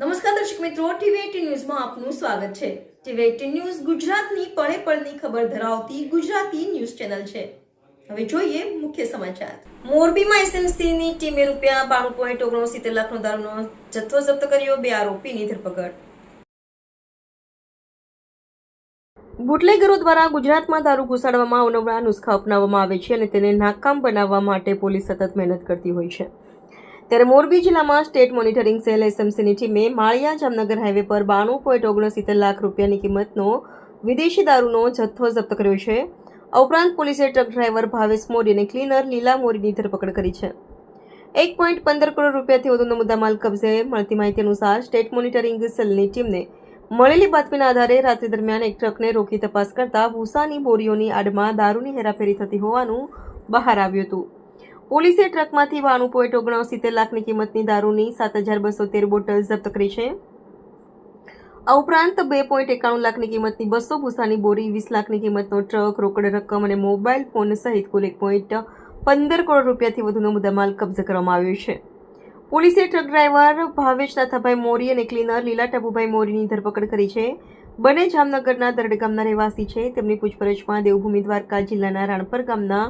નમસ્કાર દર્શક મિત્રો ટીવી ન્યૂઝમાં આપનું સ્વાગત છે. ટીવી ન્યૂઝ ગુજરાતની પળે પળની ખબર ધરાવતી ગુજરાતી ન્યૂઝ ચેનલ છે. હવે જોઈએ મુખ્ય સમાચાર. મોરબીમાં એસએમસીની ટીમે રૂપિયા બાણું પોઈન્ટ ઓગણસિત્તેર લાખનો દારૂનો જથ્થો જપ્ત કર્યો, બે આરોપીની ધરપકડ. બુટલેગરો દ્વારા ગુજરાતમાં દારૂ ઘુસાડવામાં અવનવરા નુસ્ખા અપનાવવામાં આવે છે અને તેને નાકામ બનાવવા માટે પોલીસ સતત મહેનત કરતી હોય છે. ત્યારે મોરબી જિલ્લામાં સ્ટેટ મોનિટરિંગ સેલ એસએમસીની ટીમે માળિયા જામનગર હાઈવે પર બાણું પોઈન્ટ ઓગણસિત્તેર લાખ રૂપિયાની કિંમતનો વિદેશી દારૂનો જથ્થો જપ્ત કર્યો છે. આ ઉપરાંત પોલીસે ટ્રક ડ્રાઈવર ભાવેશ મોરી અને ક્લીનર લીલા મોરીની ધરપકડ કરી છે. એક પોઈન્ટ પંદર કરોડ રૂપિયાથી વધુનો મુદ્દામાલ કબજે મળતી માહિતી અનુસાર સ્ટેટ મોનિટરિંગ સેલની ટીમને મળેલી બાતમીના આધારે રાત્રિ દરમિયાન એક ટ્રકને રોકી તપાસ કરતા ભૂસાની બોરીઓની આડમાં દારૂની હેરાફેરી થતી હોવાનું બહાર આવ્યું હતું. પોલીસે ટ્રકમાંથી બાણું પોઈન્ટ ઓગણસિત્તેર લાખની કિંમતની દારૂની સાત હજાર બસો તેર બોટલ જપ્ત કરી છે. આ ઉપરાંત બે પોઈન્ટ એકાણું લાખની કિંમતની બસો ભૂસાની બોરી, વીસ લાખની કિંમતનો ટ્રક, રોકડ રકમ અને મોબાઈલ ફોન સહિત કુલ એક પોઈન્ટ પંદર કરોડ રૂપિયાથી વધુનો મુદ્દામાલ કબજે કરવામાં આવ્યો છે. પોલીસે ટ્રક ડ્રાઈવર ભાવેશ નાથાભાઈ મોરી અને ક્લીનર લીલા ટપુભાઈ મોરીની ધરપકડ કરી છે. બંને જામનગરના દરડ ગામના રહેવાસી છે. તેમની પૂછપરછમાં દેવભૂમિ દ્વારકા જિલ્લાના રાણપર ગામના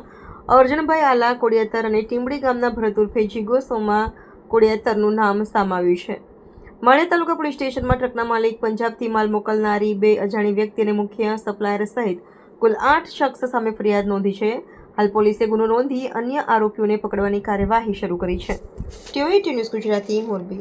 અર્જણભાઈ આલા કોડિયાતર અને ટીમડી ગામના ભરત ઉર્ફે જીગો સોમા કોડિયાતરનું નામ સામાવ્યું છે. માળિયા તાલુકા પોલીસ સ્ટેશનમાં ટ્રકના માલિક પંજાબથી માલ મોકલનારી બે અજાણી વ્યક્તિ અને મુખ્ય સપ્લાયર સહિત કુલ આઠ શખ્સ સામે ફરિયાદ નોંધી છે. હાલ પોલીસે ગુનો નોંધી અન્ય આરોપીઓને પકડવાની કાર્યવાહી શરૂ કરી છે. TV news Gujarati Morbi.